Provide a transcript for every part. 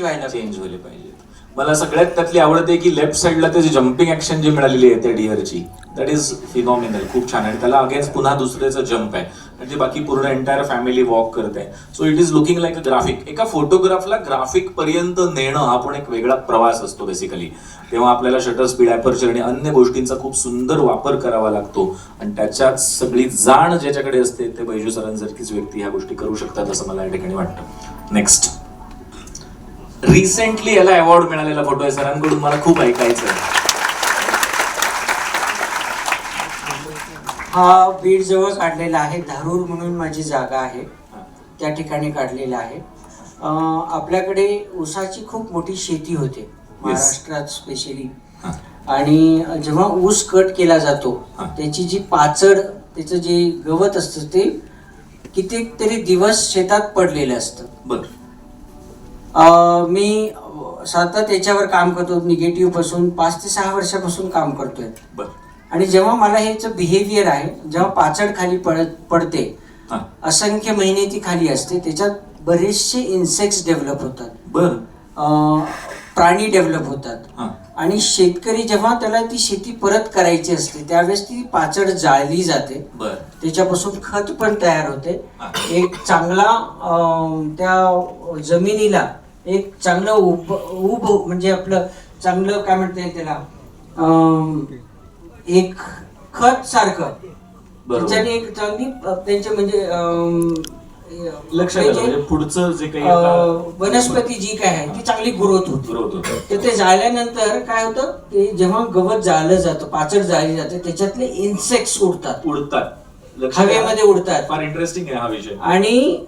व्हायला चेंज झाले पाहिजेत? मला सगळ्यात त्यातली आवडते की लेफ्ट साईडला त्याची जम्पिंग ऍक्शन जी मिळालेली आहे त्या डिअरची दॅट इज फिनॉमिनल खूप छान. आणि त्याला अगेन्स्ट पुन्हा दुसऱ्याचं जम्प आहे. म्हणजे बाकी पूर्ण एंटायर फॅमिली वॉक करते so it is looking like a graphic एका फोटोग्राफला ग्राफिक पर्यंत नेणं हा पण एक वेगळा प्रवास असतो बेसिकली तेव्हा आपल्याला शटर स्पीड अपर्चर आणि अन्य गोष्टींचा खूप सुंदर वापर करावा लागतो. आणि त्याच्यात सगळी जाण ज्याच्याकडे असते ते बैजू सरांसारखीच व्यक्ती ह्या गोष्टी करू शकतात असं मला या ठिकाणी वाटतं. नेक्स्ट रिसेंटली याला अवॉर्ड मिळालेला फोटो आहे सरांकडून मला खूप ऐकायचं हा बीड जवळ काढलेला आहे धारूर म्हणून माझी जागा आहे. त्या ठिकाणी काढलेला आहे. आपल्याकडे ऊसाची खूप मोठी शेती होते महाराष्ट्रात स्पेशली. आणि जेव्हा ऊस कट केला जातो. त्याची जी पाचड त्याचं जे गवत असतं ते कितीक तरी दिवस शेतात पडलेलं असतं. बर. मी सतत त्याच्यावर काम करतो निगेटिव्हपासून पाच ते सहा वर्षापासून काम करतोय. आणि जेव्हा मला हेच बिहेवियर आहे जेव्हा पाचड खाली पडत पडते हा. असंख्य महिने ती खाली असते त्याच्यात बरेचसे इन्सेक्ट्स डेव्हलप होतात. बर. प्राणी डेव्हलप होतात. हा. आणि शेतकरी जेव्हा त्याला ती शेती परत करायची असते त्यावेळेस ती पाचड जाळली जाते. त्याच्यापासून खत पण तयार होते. हा. एक चांगला त्या जमिनीला एक चांगलं उब उब म्हणजे आपलं चांगलं काय म्हणता येईल त्याला? एक खत सारखं. त्याच्याने एक चांगली त्यांचे म्हणजे लक्षात म्हणजे पुढचं जे काही वनस्पती जी काय आहे ती चांगली ग्रोथ होती. तर ते जाळल्यानंतर काय होतं ते जेव्हा गवत जाळलं जातं पाचड जाळली जाते त्याच्यातले इन्सेक्ट्स उडतात. उडतात. हवेमध्ये? उडतात. फार इंटरेस्टिंग आहे हा विषय. आणि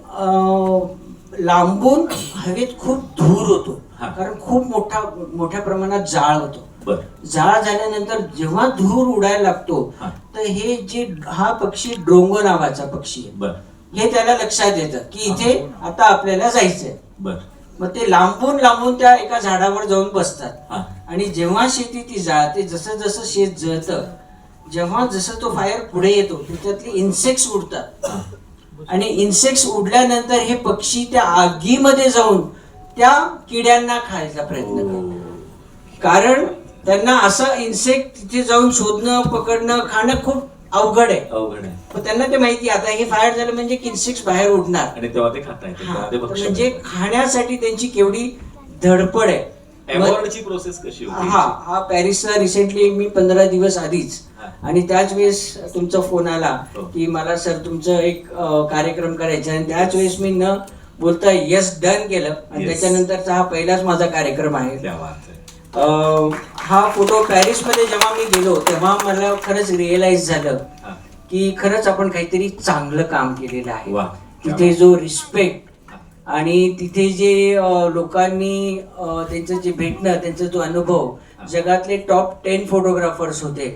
लांबून हवेत खूप धूर होतो. हा. कारण खूप मोठा मोठ्या प्रमाणात जाळ होतो. बर. जाळ झाल्यानंतर जेव्हा धूर उडायला लागतो हा. तर हे जे हा पक्षी ड्रोंग नावाचा पक्षी आहे. बर. हे त्याला लक्षात येतं की इथे आता आपल्याला जायचंय. बर. मग ते लांबून लांबून त्या एका झाडावर जाऊन बसतात. हा. आणि जेव्हा शेती ती जाळते जसं जसं शेत जळतं जेव्हा जसं तो फायर पुढे येतो त्याच्यातले इन्सेक्ट्स उडतात. आणि इन्सेक्ट्स उडल्यानंतर हे पक्षी त्या आगीमध्ये जाऊन त्या किड्यांना खायचा प्रयत्न करतात. कारण त्यांना असं इन्सेक्ट तिथे जाऊन शोधणं पकडणं खाणं खूप अवघड आहे. अवघड आहे. पण त्यांना ते माहिती आता हे फायर झालं म्हणजे इन्सेक्ट्स बाहेर उडणार. आणि तेव्हा ते खाता हा, म्हणजे खाण्यासाठी त्यांची केवढी धडपड आहे. अवॉर्डची प्रोसेस कशी हा हा पॅरिसला रिसेंटली मी पंधरा दिवस आधीच हा. आणि त्याच वेळेस तुमचा फोन आला हो. की मला सर तुमचं एक कार्यक्रम करायचा आणि त्याच वेळेस मी न बोलता यस डन केलं आणि. त्याच्यानंतरचा हा पहिलाच माझा कार्यक्रम आहे हा फोटो पॅरिसमध्ये जेव्हा मी गेलो तेव्हा मला खरंच रिअलाइज झालं. की खरंच आपण काहीतरी चांगलं काम केलेलं आहे. तिथे जो रिस्पेक्ट आणि तिथे जे लोकांनी त्यांचं जे भेटणं त्यांचा जो अनुभव जगातले टॉप टेन फोटोग्राफर्स होते